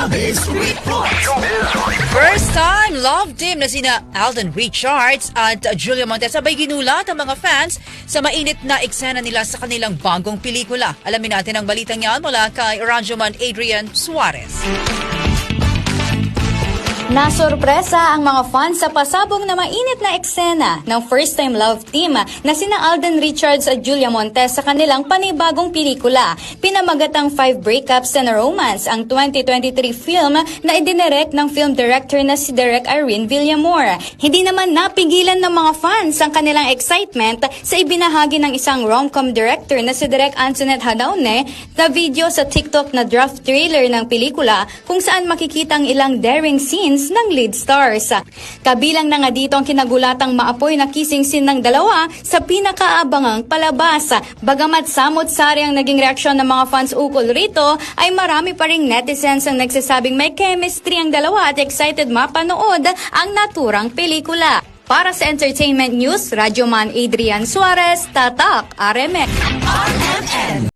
Showbiz Report. First time love team na sina Alden Richards at Julia Montes sabay ginulat ang mga fans sa mainit na eksena nila sa kanilang bagong pelikula. Alamin natin ang balitang yan mula kay Ranjoman Adrian Suarez. Nasorpresa ang mga fans sa pasabog na mainit na eksena ng First Time Love Team na sina Alden Richards at Julia Montes sa kanilang panibagong pelikula. Pinamagatang Five Breakups and a Romance ang 2023 film na idinirect ng film director na si Derek Irene Villamor. Hindi naman napigilan ng mga fans ang kanilang excitement sa ibinahagi ng isang rom-com director na si Direk Antoinette Hadaune na video sa TikTok na draft trailer ng pelikula kung saan makikita ang ilang daring scenes ng lead stars. Kabilang na nga dito ang kinagulatang maapoy na kissing scene ng dalawa sa pinakaabangang palabas. Bagamat samot-sari ang naging reaksyon ng mga fans ukol rito, ay marami pa ring netizens ang nagsasabing may chemistry ang dalawa at excited mapanood ang naturang pelikula. Para sa Entertainment News, Radyoman Adrian Suarez, Tatak, RMX. RMN.